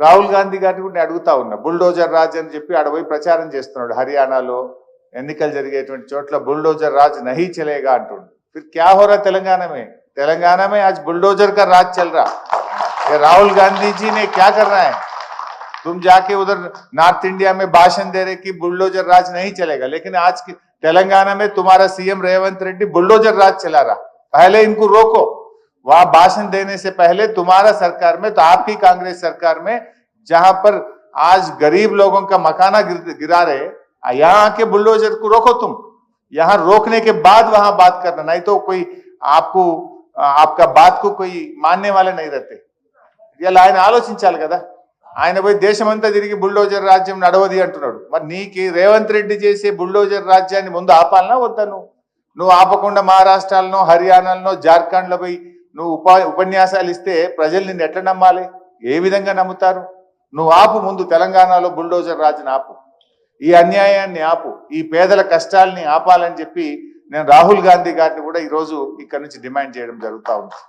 రాహుల్ గాంధీ గారిని కూడా నేను అడుగుతా ఉన్నా బుల్డోజర్ రాజ్ అని చెప్పి ఆడ పోయి ప్రచారం చేస్తున్నాడు హర్యానాలో ఎన్నికలు జరిగేటువంటి చోట్ల బుల్డోజర్ రాజ్ నహీ చలేగా అంటుండు फिर क्या हो रहा तेलंगाना में तेलंगाना में आज बुलडोजर का राज चल रहा ये राहुल गांधी जी ने क्या करना है तुम जाके उधर नॉर्थ इंडिया में भाषण दे रहे कि बुलडोजर राज नहीं चलेगा लेकिन आज की तेलंगाना में तुम्हारा सीएम रेवंत रेड्डी बुलडोजर राज चला रहा पहले इनको रोको वहां भाषण देने से पहले तुम्हारा सरकार में तो आपकी कांग्रेस सरकार में जहां पर आज गरीब लोगों का मकाना गिर, गिरा रहे यहाँ आके बुलडोजर को रोको तुम यहाँ रोकने के बाद वहां बात करना नहीं तो कोई आपको आपका बात को कोई मानने वाले नहीं रहते ఇలా ఆయన ఆలోచించాలి కదా ఆయన పోయి దేశమంతా తిరిగి బుల్డోజర్ రాజ్యం నడవది అంటున్నాడు మరి నీకు రేవంత్ రెడ్డి చేసే బుల్డోజర్ రాజ్యాన్ని ముందు ఆపాలనా వద్దా నువ్వు నువ్వు ఆపకుండా మహారాష్ట్రాలను హర్యానాలను జార్ఖండ్లో పోయి నువ్వు ఉపా ఉపన్యాసాలు ఇస్తే ప్రజలు నిన్ను ఎట్లా నమ్మాలి? ఏ విధంగా నమ్ముతారు? నువ్వు ఆపు ముందు తెలంగాణలో బుల్డోజర్ రాజుని ఆపు. ఈ అన్యాయాన్ని ఆపు. ఈ పేదల కష్టాల్ని ఆపాలని చెప్పి నేను రాహుల్ గాంధీ గారిని కూడా ఈరోజు ఇక్కడ నుంచి డిమాండ్ చేయడం జరుగుతా ఉంది.